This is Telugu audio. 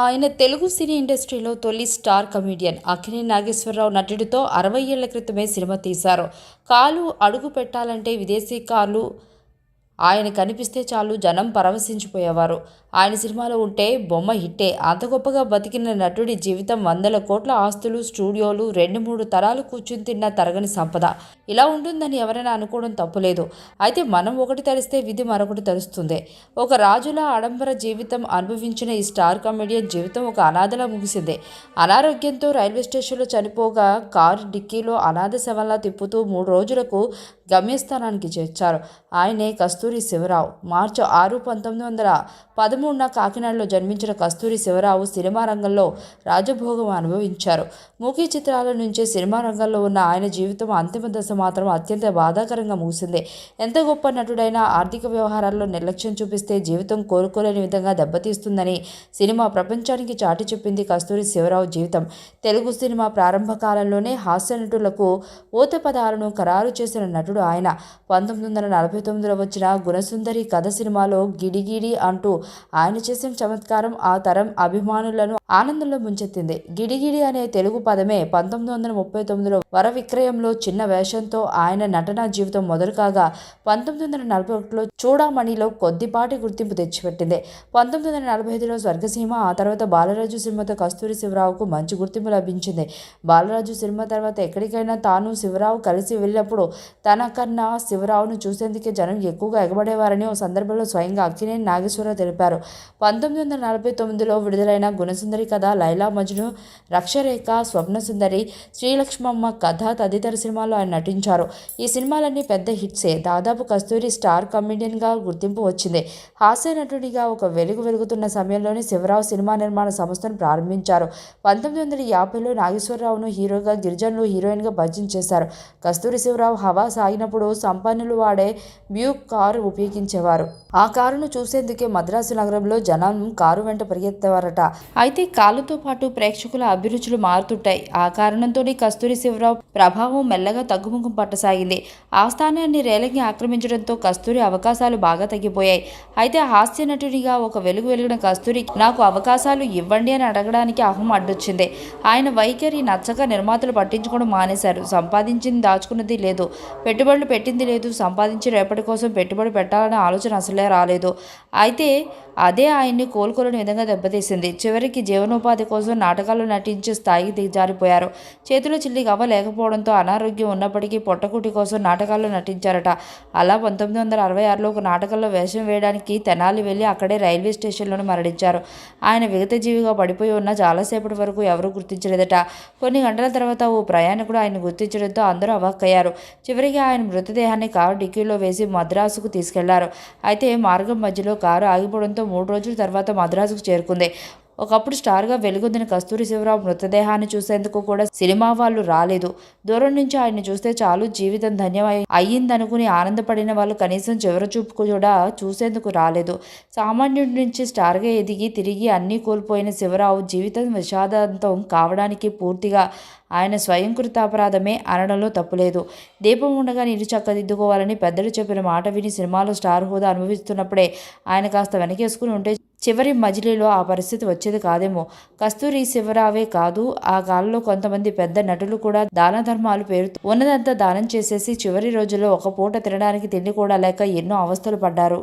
ఆయన తెలుగు సినీ ఇండస్ట్రీలో తొలి స్టార్ కమీడియన్. అక్కినే నాగేశ్వరరావు నటుడితో అరవై ఏళ్ళ క్రితమే సినిమా తీశారు. కాలు అడుగు పెట్టాలంటే విదేశీ కార్లు ఆయన కనిపిస్తే చాలు జనం పరవశించిపోయేవారు. ఆయన సినిమాలో ఉంటే బొమ్మ హిట్టే. అంత గొప్పగా బతికిన నటుడి జీవితం వందల కోట్ల ఆస్తులు స్టూడియోలు రెండు మూడు తరాలు కూర్చుని తిన్న తరగని సంపద. ఇలా ఉంటుందని ఎవరైనా అనుకోవడం తప్పులేదు. అయితే మనం ఒకటి తరిస్తే విధి మరొకటి తెలుస్తుంది ఒక రాజుల ఆడంబర జీవితం అనుభవించిన ఈ స్టార్ కమెడియన్ జీవితం ఒక అనాథలా ముగిసింది. అనారోగ్యంతో రైల్వే స్టేషన్లో చనిపోగా కారు డిక్కీలో అనాథ శవంలా తిప్పుతూ మూడు రోజులకు గమ్యస్థానానికి చేర్చారు. ఆయనే కస్తూరి శివరావు. మార్చి ఆరు పంతొమ్మిది వందల పదమూడున కాకినాడలో జన్మించిన కస్తూరి శివరావు సినిమా రంగంలో రాజభోగం అనుభవించారు. మూకీ చిత్రాల నుంచే సినిమా రంగంలో ఉన్న ఆయన జీవితం అంతిమ దశ మాత్రం అత్యంత బాధాకరంగా ముగిసింది. ఎంత గొప్ప నటుడైనా ఆర్థిక వ్యవహారాల్లో నిర్లక్ష్యం చూపిస్తే జీవితం కోరుకోలేని విధంగా దెబ్బతీస్తుందని సినిమా ప్రపంచానికి చాటి చెప్పింది కస్తూరి శివరావు జీవితం. తెలుగు సినిమా ప్రారంభ కాలంలోనే హాస్య నటులకు ఊత పదాలను ఖరారు చేసిన నటుడు ఆయన పంతొమ్మిది వందల నలభై తొమ్మిదిలో వచ్చిన గుణసుందరి కథ సినిమాలో గిడిగిడి అంటూ ఆయన చేసిన చమత్కారం ఆ తరం అభిమానులను ఆనందంలో ముంచెత్తింది. గిడిగిడి అనే తెలుగు పదమే పంతొమ్మిది వందల ముప్పై తొమ్మిదిలో వర విక్రయంలో చిన్న వేషంతో ఆయన నటనా జీవితం మొదలు కాగా పంతొమ్మిది వందల నలభై ఒకటిలో చూడామణిలో కొద్దిపాటి గుర్తింపు తెచ్చిపెట్టింది. పంతొమ్మిది వందల నలభై ఐదులో స్వర్గసీమ ఆ తర్వాత బాలరాజు సినిమాతో కస్తూరి శివరావుకు మంచి గుర్తింపు లభించింది. బాలరాజు సినిమా తర్వాత ఎక్కడికైనా తాను శివరావు కలిసి వెళ్ళినప్పుడు తన కన్నా శివరావును చూసేందుకే జనం ఎక్కువగా ఎగబడేవారని ఓ సందర్భంలో స్వయంగా అక్కినేని నాగేశ్వరరావు తెలిపారు. పంతొమ్మిది వందల నలభై తొమ్మిదిలో విడుదలైన గుణసుందరి కథ లైలా మజ్ను రక్షరేఖ స్వప్నసుందరి శ్రీలక్ష్మమ్మ కథ తదితర సినిమాల్లో ఆయన నటించారు. ఈ సినిమాలన్నీ పెద్ద హిట్సే. దాదాపు కస్తూరి స్టార్ కమెడియన్గా గుర్తింపు వచ్చింది. హాస్య నటుడిగా ఒక వెలుగు వెలుగుతున్న సమయంలోనే శివరావు సినిమా నిర్మాణ సంస్థను ప్రారంభించారు. పంతొమ్మిది వందల యాభైలో నాగేశ్వరరావును హీరోగా గిరిజనులు హీరోయిన్గా భజన చేశారు. కస్తూరి శివరావు హవా సాగినప్పుడు సంపన్నులు వాడే బ్యూక్ కారు ఉపయోగించేవారు. ఆ కారును చూసేందుకే మద్రాసు నగరంలో జనం కారు వెంట పరిగెత్తేవారట. అయితే కాలుతో పాటు ప్రేక్షకుల అభిరుచులు మారుతుంటాయి. ఆ కారణంతోనే కస్తూరి శివరావు ప్రభావం మెల్లగా తగ్గుముఖం పట్టసాగింది. ఆ స్థానాన్ని రేలంగి ఆక్రమించడంతో కస్తూరి అవకాశాలు బాగా తగ్గిపోయాయి. అయితే హాస్య నటుడిగా ఒక వెలుగు వెలిగిన కస్తూరి నాకు అవకాశాలు ఇవ్వండి అని అడగడానికి అహం అడ్డొచ్చింది. ఆయన వైఖరి నచ్చక నిర్మాతలు పట్టించుకోవడం మానేశారు. సంపాదించింది దాచుకున్నది లేదు. పెట్టుబడులు పెట్టింది లేదు సంపాదించి రేపటి కోసం పెట్టుబడి పెట్టాలనే ఆలోచన అసలే రాలేదు. అయితే అదే ఆయన్ని కోలుకోలేని విధంగా దెబ్బతీసింది. చివరికి జీవనోపాధి కోసం నాటకాలు నటించే స్థాయికి దిగజారిపోయారు చేతిలో చిల్లి గవ్వ లేకపోవడంతో అనారోగ్యం ఉన్నప్పటికీ పొట్టకుటి కోసం నాటకాలు నటించారట. అలా పంతొమ్మిది వందల అరవై ఆరులో ఒక నాటకంలో వేషం వేయడానికి తెనాలి వెళ్ళి అక్కడే రైల్వే స్టేషన్లోనే మరణించారు. ఆయన విగతజీవిగా పడిపోయి ఉన్న చాలాసేపటి వరకు ఎవరూ గుర్తించలేదట. కొన్ని గంటల తర్వాత ఓ ప్రయాణికుడు ఆయన గుర్తించడంతో అందరూ అవాక్కయ్యారు. చివరికి ఆయన మృతదేహాన్ని కారు డిక్కీలో వేసి మద్రాసుకు తీసుకెళ్ళారు. అయితే మార్గం మధ్యలో కారు ఆగిపోవడంతో మూడు రోజుల తర్వాత మద్రాసుకు చేరుకుంది. ఒకప్పుడు స్టార్గా వెలుగొందిన కస్తూరి శివరావు మృతదేహాన్ని చూసేందుకు కూడా సినిమా వాళ్ళు రాలేదు. దూరం నుంచి ఆయన్ని చూస్తే చాలు జీవితం ధన్యమై అయ్యిందనుకుని ఆనందపడిన వాళ్ళు కనీసం చివరి చూపు కూడా చూసేందుకు రాలేదు. సామాన్యుడి నుంచి స్టార్గా ఎదిగి తిరిగి అన్నీ కోల్పోయిన శివరావు జీవితం విషాదంతం కావడానికి పూర్తిగా ఆయన స్వయంకృతాపరాధమే అనడంలో తప్పులేదు. దీపం ఉండగా నీరు చక్కదిద్దుకోవాలని పెద్దలు చెప్పిన మాట విని సినిమాలో స్టార్ హోదా అనుభవిస్తున్నప్పుడే ఆయన కాస్త వెనకేసుకుని ఉంటే చివరి మజిలీలో ఆ పరిస్థితి వచ్చేది కాదేమో. కస్తూరి శివరావే కాదు ఆ కాలంలో కొంతమంది పెద్ద నటులు కూడా దాన ధర్మాలు పేరుతో ఉన్నదంతా దానం చేసేసి చివరి రోజుల్లో ఒక పూట తినడానికి తిండి కూడా లేక ఎన్నో అవస్థలు పడ్డారు.